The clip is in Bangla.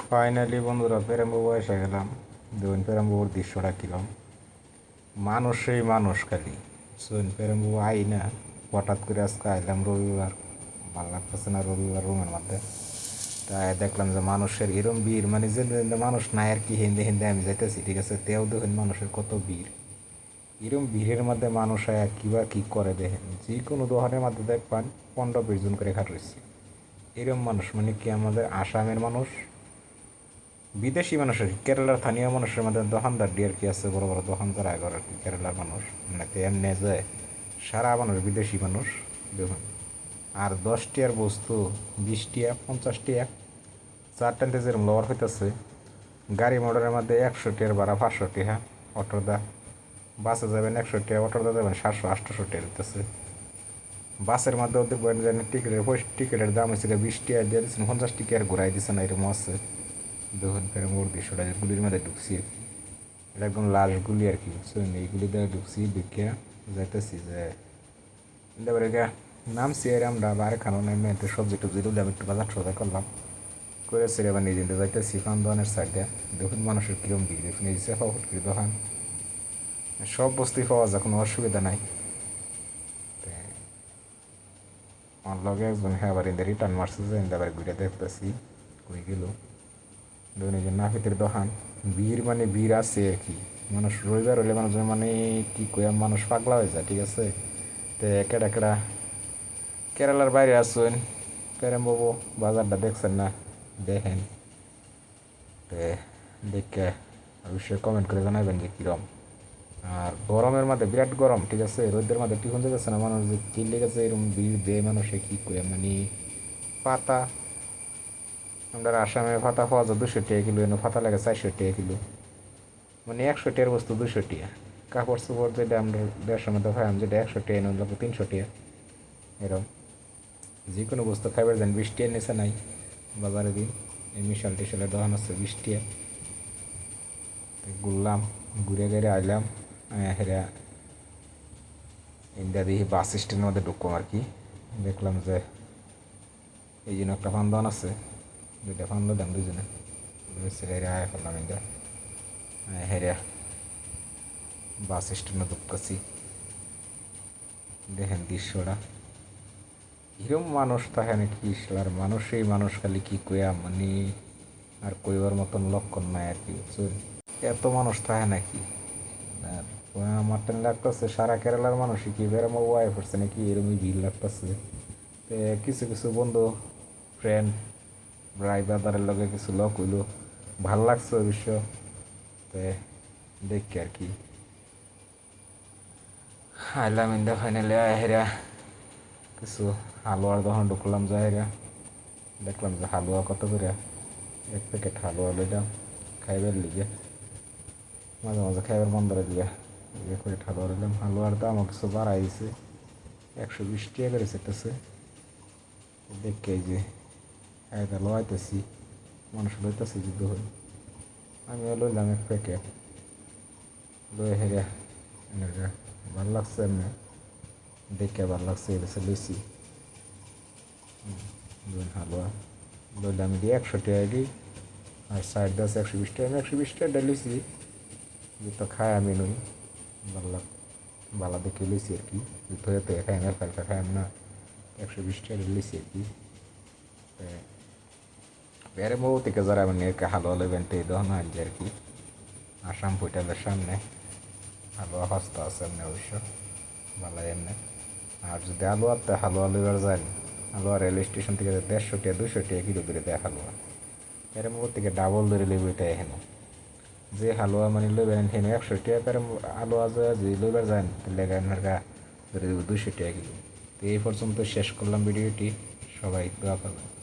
ফাইনালি বন্ধুরা পেরাম্বু এসে গেলাম। দেখুন পেরাম্বুর দৃশ্যটা কিরম মানুষ সেই মানুষ খালি। শুন পেরাম্বু আই না, হঠাৎ করে আজকে আইলাম রবিবার। ভালো লাগতেছে না রবিবার রুমের মধ্যে। তাই দেখলাম যে মানুষের এরম ভিড় মানে যে মানুষ নাই আর কি, হিন্দে হিন্দে আমি যাইতেছি, ঠিক আছে? তেও দেখুন মানুষের কত ভিড়। এরম ভিড়ের মধ্যে মানুষ আয়া কিবা কি করে দেখেন? যে কোনো দোকানের মধ্যে দেখবেন পনেরো বিশ জন করে খাট রয়েছে এরম মানুষ মানে কি আমাদের আসামের মানুষ? বিদেশি মানুষের, কেরালার স্থানীয় মানুষের মধ্যে দোকানদার ডিয়ার কি আছে? বড় বড় দোকানদার আগর আর কি কেরালার মানুষ। মানে এমনি যে সারা মানুষ বিদেশি মানুষ, দেখুন। আর দশ টিয়ার বস্তু বিশ টিয়া পঞ্চাশ টিয়া চার টানতে যেরকম লওয়ার হইতেছে। গাড়ি মোটরের মধ্যে একশো টিয়ার ভাড়া পাঁচশো টিয়া অটোর দা বাসে যাবেন একশো টিয়া অটোর দা যাবেন সাতশো আটশোশো টিয়া দিতেছে বাসের মধ্যেও দেখবেন যে টিকিটের টিকিটের দাম হয়েছিল বিশ টিয়া দিয়ে দিচ্ছেন পঞ্চাশ টিকার ঘুরাই দিচ্ছেন এরকম আছে। দেখুন ফের মোর দৃশ্যটা গুলির মধ্যে ঢুকছি। আর কি এটা একদম লাশ গুলি আর কি বুঝছেন এইগুলি দিয়ে ঢুকছি দেখে যাইতেছি যে তারপরে গা, নামছি আর আমরা বাইরে খানো নেমে একটু সবজি টবজি তুলে আমি একটু বাজার সদাই করলাম। করে সেরে আবার নিজে নিজে যাইতেছি কান দোকানের সাইডে। দেখুন মানুষের কিরম ভিড়, দেখুন এই যে ফুটকির দোকান। সব বস্তুই পাওয়া যায়, কোনো অসুবিধা নাই। আমার লগে একজন হ্যাঁ আবার ইন্দে রিটার্ন মারছে যে ইন্দে আবার ঘুরে দেখতেছি, কই গেল? নাফিতের দোকান বীর মানে বীর আছে আর কি মানুষ রবিবার হলে মানুষ মানে কি কই মানুষ পাগলা হয়ে যায়, ঠিক আছে? তো কেডা কেডা কেরালার বাইরে আসুন প্রেম বাবু, বাজারটা দেখছেন না? দেখেন। দেখে অবশ্যই কমেন্ট করে জানাবেন যে কীরম। আর গরমের মধ্যে বিরাট গরম, ঠিক আছে? রোদের মধ্যে টিফুন যেতেছে না মানুষ, যে কি লেগেছে এরকম ভিড় দেয় মানুষে কী করে মানে পাতা আমরা আসামে পাতা পাওয়া যায় দুশো টাকা কিলো, এনে পাতা লাগে চারশো টাকা কিলো। মানে একশো টাকার বস্তু দুশো টাকা। কাপড় চোপড় যেটা আমরা দেড়শো মধ্যে খাই যেটা একশো টাকা, এনে লাগবে তিনশো টাকা। এরকম। যে কোনো বস্তু খাইবার যান বিশ টাকার নিচে নাই। বাজারে দিন, এই মিশাল টিশালের দোকান আছে বিশ টাকা। ঘুরলাম, ঘুরে ঘুরে আইলাম হেরা ইন্ডিয়া দিয়ে বাস স্ট্যান্ডের মধ্যে ঢুকলাম আর কি। দেখলাম যে এই জন্য একটা ফান্দন আছে। দুইটা ফান্দ দাম দুজনে হেরে আয় করলাম ইন্ডিয়া হেরা বাস স্ট্যান্ডে ঢুকতেছি দেখেন দৃশ্যটা এরম মানুষ থাকে নাকি আর মানুষই মানুষ খালি কি কয়া মানে আর কইবার মতন লক্ষণ নাই আর কি এত মানুষ থাকে নাকি আর আমার টেন লাগতেছে, সারা কেরালার মানুষই কি? বেড়ামো ওয়াই পড়ছে নাকি? এরমই ভিড় লাগতেছে। তো কিছু কিছু বন্ধু ফ্রেন্ড ভাই বাদারের লগে কিছু লোক হইল। ভালো লাগছে অবশ্য দেখি আর কি। আইলাম ইন্দা ফাইনালে হেরা। কিছু হালুয়ার দোকান ঢুকলাম যাইরা দেখলাম যে হালুয়া কত করে। এক প্যাকেট হালুয়া লইলাম। খাইবার লিগে। মাঝে মাঝে খাইবার মন ধরে দিয়ে এক প্যাকেট হালুয়া লইলাম। হালুয়ার দামও কিছু বাড়াই দিছে একশো বিশ টাকা করে সেটাছে। দেখে যে খাইটা লইতেছি মানুষ লইতেছি যুদ্ধ হই আমিও লইলাম এক প্যাকেট লই হেরে ভালো লাগছে এমনি দেখে ভালো লাগছে এটা লইছি দুই হালুয়া লইলাম দিয়ে একশো টাকা দিই আর সাইড দাস একশো বিশ টাকা আমি একশো বিশ টাকা লইছি তো খাই আমি নই ভালো লাগ ভালো দেখে লইছি আর কি ধরে তো খাই না কালকা খাই না একশো বিশ টাকা লইছি আর কি হালুয়া লইবেন তো এই দহন আনছে আর কি আসাম হোটেলের সামনে হালুয়া হস্ত আছে এমনি অবশ্য ভালো এমনি আর যদি হালুয়াতে হালুয়া লইবার যান হালুয়া রেল স্টেশন থেকে দেড়শো টাকা দুশো টাকা কিলো করে দেয় হালুয়া মধ্যে থেকে ডাবল ধরে লইব এটা এখানে যে হালুয়া মানে লইবেন হেন একশো টাকা করে হালুয়া যায় যদি লইবার যান তাহলে আপনার ধরে দেবো দুশো টাকা কিলো তো এই পর্যন্ত শেষ করলাম ভিডিওটি সবাই দোয়া করবেন